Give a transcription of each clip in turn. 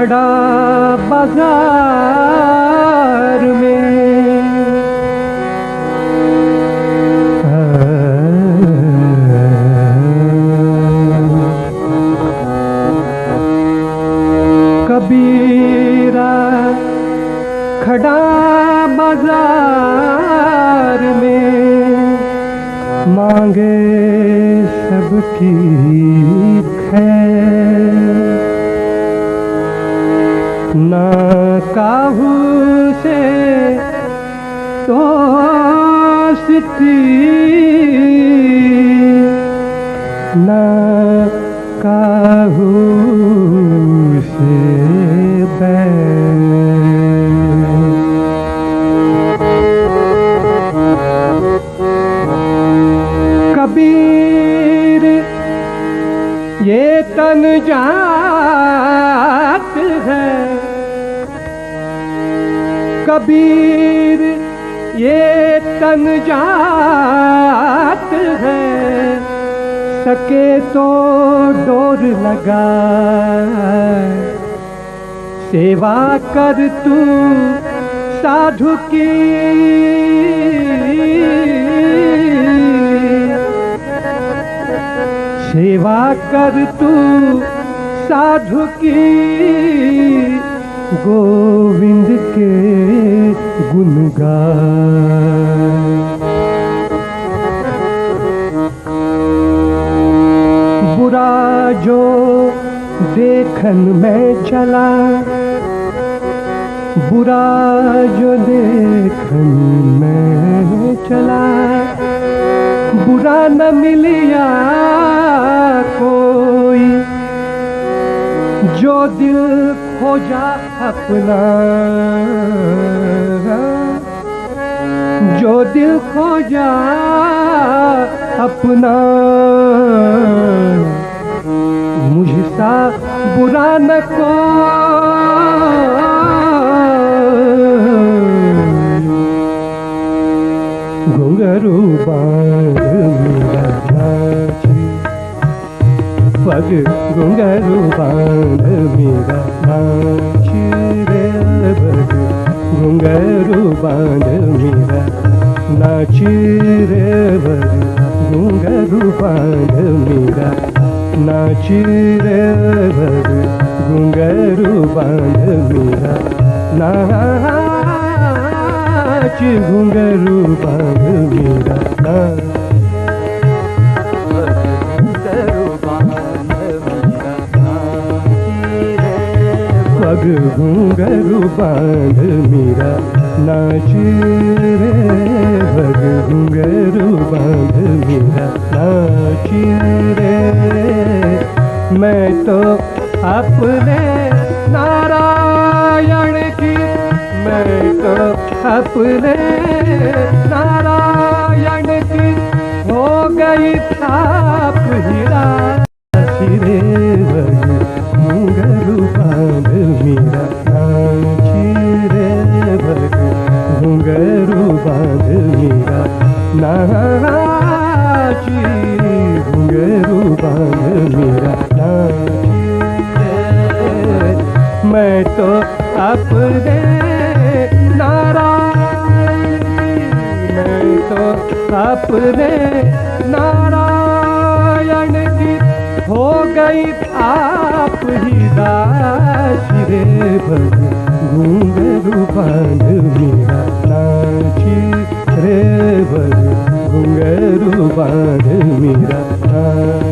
खड़ा बाजार na door लगा सेवा कर तू, साधु की। सेवा कर तू, साधु की। गोविंद के गुण जो देखन में चला, बुरा जो देखन में चला, बुरा न मिलिया कोई, जो दिल खोजा अपना, जो दिल खोजा अपना। मुझसा बुरा न को घुंघरू बाँध पग घुंघरू बाँध मेरा नाची रे बाँध मेरा नाची रे पग बाँध मेरा नाची रे पग घुंघरू बांध मेरा नाच घुंघरू बांध मेरा नाच पग घुंघरू बांध मेरा नाच रे पग घुंघरू बाँध मेरा नाच रे मैं तो अपने नारायण की, मैं तो अपने नारायण की। हो गई थाप हीरा अपने नारायण की हो गई आप ही दासी रे भग बांध मेरा नाची रे भग घुंघरू बांध मेरा नाची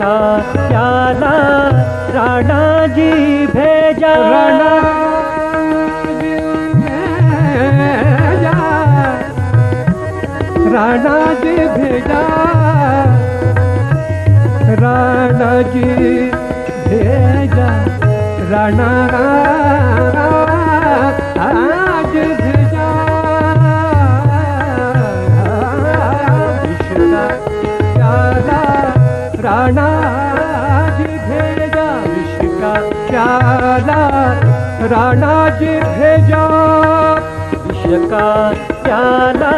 का प्याला राणा जी भेजा। राणा राणा जी भेजा। राणा जी भेजा। राणा। राणा जी भेजा। विश्व का प्याला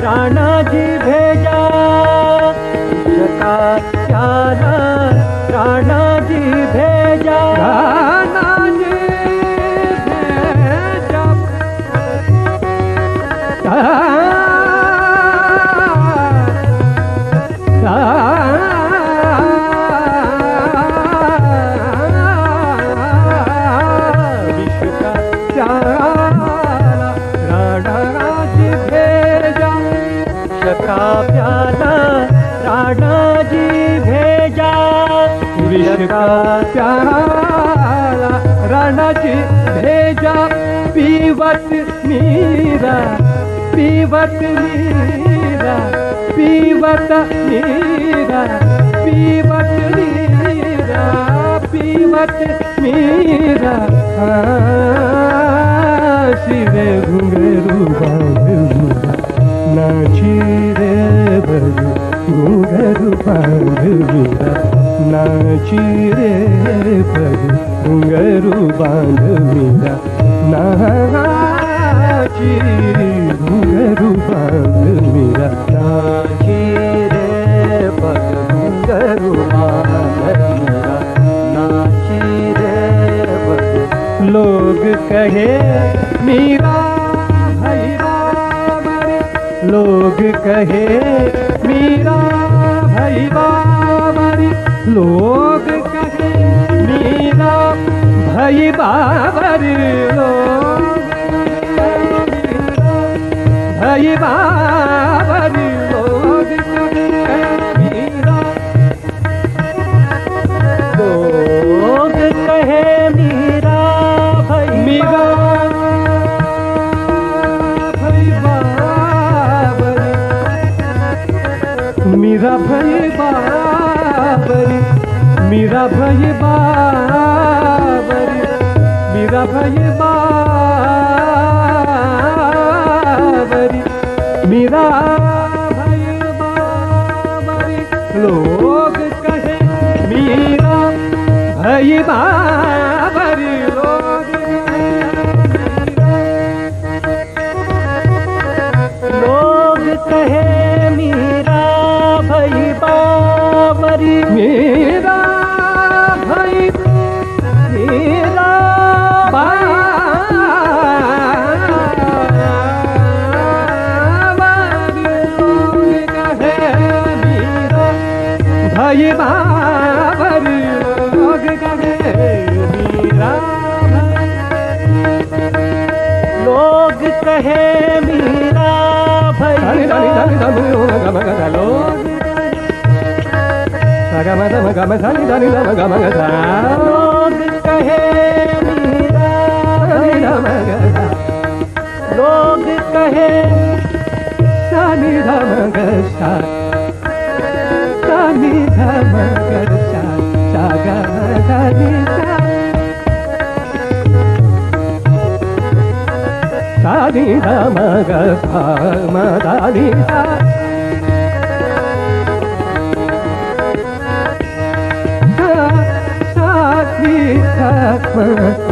राणा जी भेजा। विश्व का प्याला राणा जी भेजा। பீவட் நீரா பீவட் நீரா பீவட்ட நீரா பீவட் நீரா பீவட் நீரா சிவே குங்கரு நாச்சிரே பகு ಗುಂಗರು ಬಾಂಧವಿರ ನಾಚಿರೆ ಪರು ಗುಂಗರು ಬಾಂಧವಿರ नाची घुंघरू बाँध मीरा नाची रे पग लोग कहे, मीरा मरे लोग कहे मीरा भैरा लोग कहे भई बाबरी लोग भई बाबरी कहे मीरा। लोग कहे मीरा भई मीरा। भई बाबरी। मीरा भई बाबरी। मीरा भई बाबरी। मीरा भई गम गम गम धनी धनी गम गम गम लोग कहे मीरा गम गम लोग कहे dhama gasa Saga dhani sa Sani dhama gasa Madani sa ग सा सा ग म ध नि सा लोग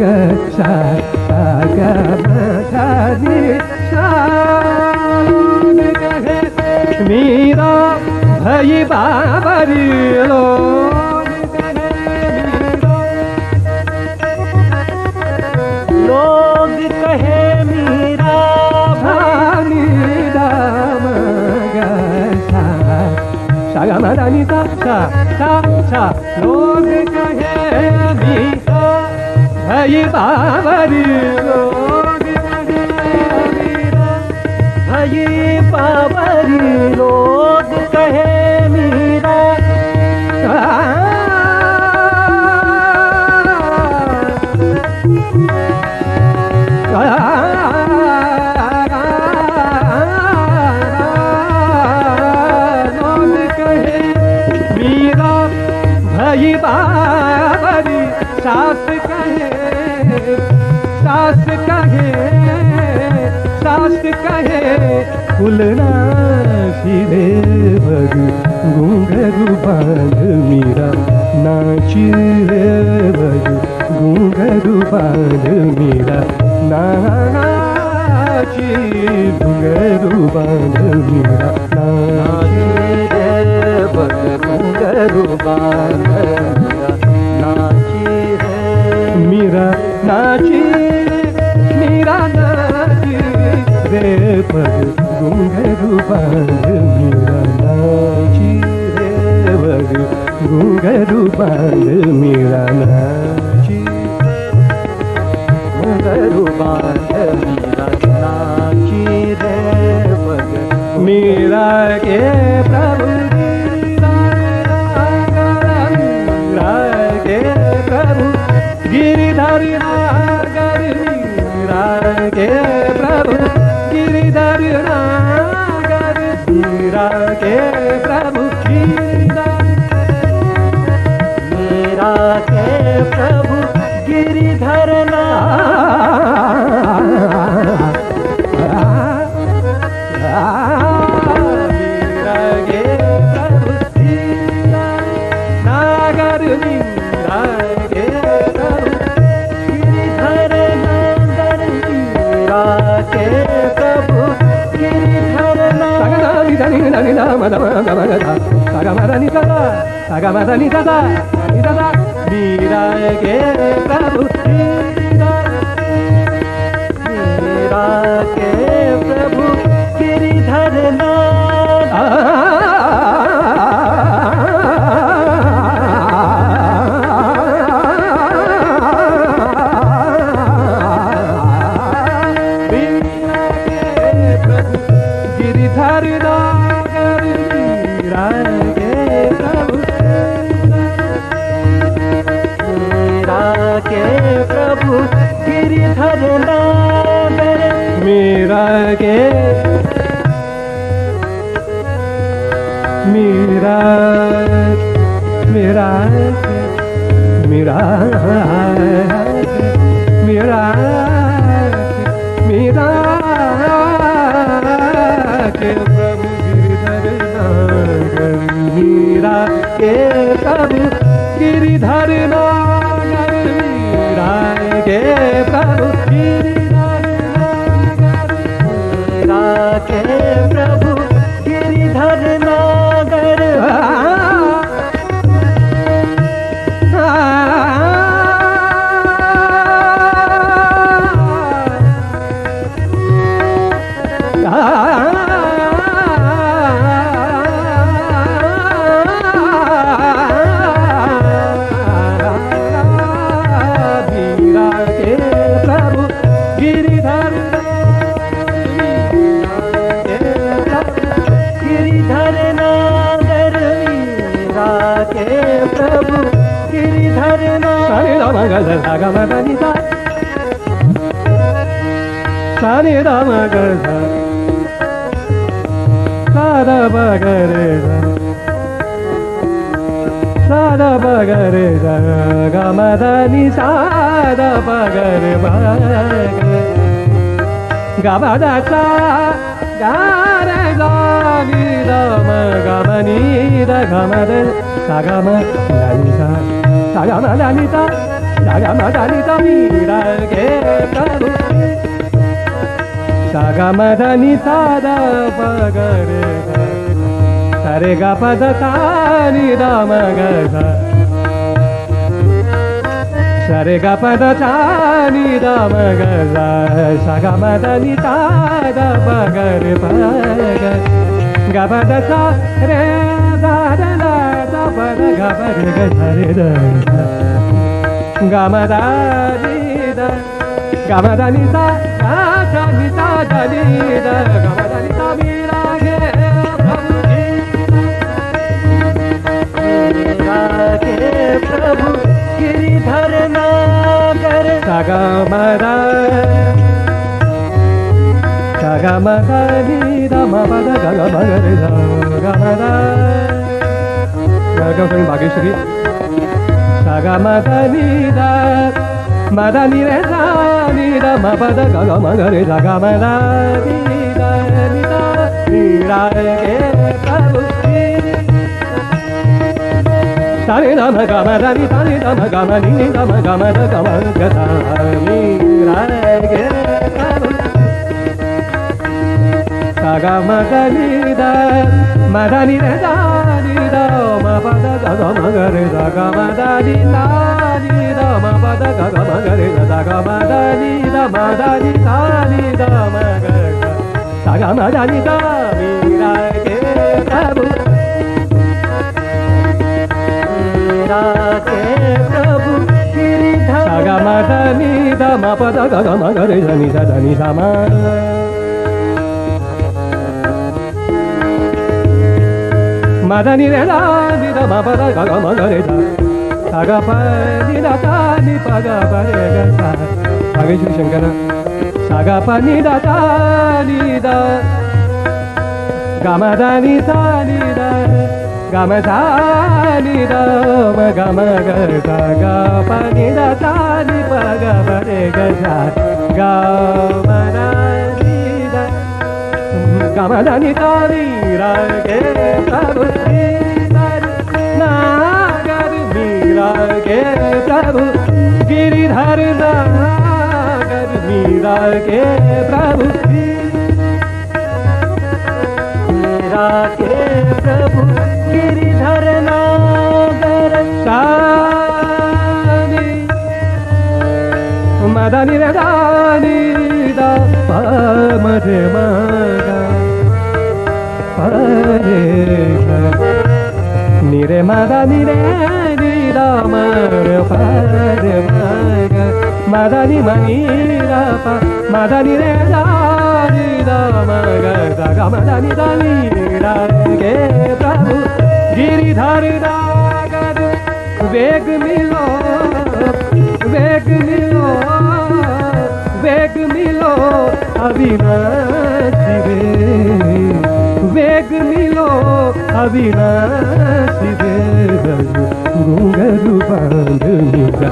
कहे, मीरा भई बाबरी मीरा लोग कहे मीरा भानी दाम ग सा। सा ग म नि सा सा सा सा। జయ పావరి జయ పావరి లో मीरा नाची मीरा नाची, रे पग घुंघरू बाँध मीरा नाची, रे पग घुंघरू मीरा नाची घुंघरू बाँध के मीरा के प्रभु मीरा గజ సగమ గణిత సని రమ గజ సరమ గరే సద పగరే గమదని సాద పగరే గమద సగమ లలిత सागा मधानी सादा पगरे सारे गा पद नि दाम गसा सारे गा पद नि दाम गसा सागा मधानी सादा पगरे पग गा पदता रे दा दा दा पद गा पद गा रे गमदा दीदा गमदा निसा सा निसा दीदा गमदा निसा मीरा गे प्रभु मीरा गे प्रभु गिरिधर नागर सगमदा सगमदा दीदा మగ మగ మద గగ మగ రే గగ మద తని నమ గమ రని తని గమ ని గమ గమ మగ మద da da ma ga re da ga ma da di da di da ma ba da ga ga ma ga re da da ga ma da di da ma da di da di da ma ga ga da ga ma da di ga mi ra ke ta bu ra ke prabhu giridhar da ga ma da ni da ma ba da ga ga ma ga re da ni da da ni da ma మదని నిద మపద గగమ గరి ధ సగప నిద ని పగ పరే గ భాగేశ్వరి శంకర సగప నిద నిద గమదని నిద గమ ధాని దమ గమ గ గ పని ద తాని పగ పరే గ గమ దని ద గమ దని తాని రాగే ప్రభు నాగర్ మీరాగే ప్రభు గిరిధర నాగర్ మీరాగే ప్రభు राके प्रभु गिरिधर नागर శాని మదని రదాని ద పమరే మగ re ma da ni re ni da ma re fa re ma ga ma da ni ma ni ra pa ma da ni re da ni da ma ga da ga ma da ni da ni ra ge prabhu Giridhar दागर वेग मिलो वेग मिलो वेग मिलो अविनाशी वेग मिलो ಅವಿನಾಶಿದೆ ಗುರುಗರು ಬಂದು ನಿಜ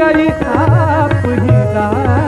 गई आप ही दास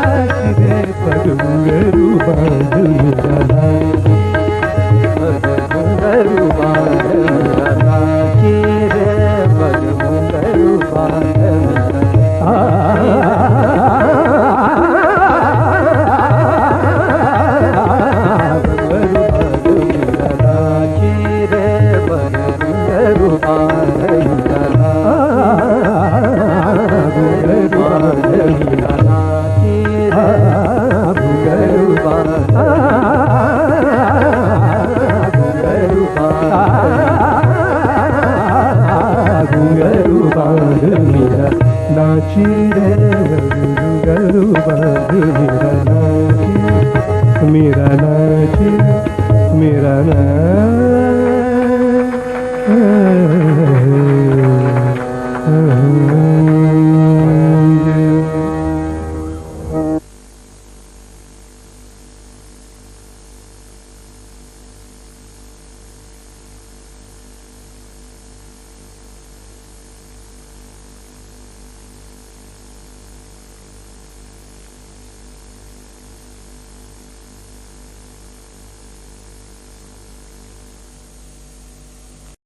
mira, la chile.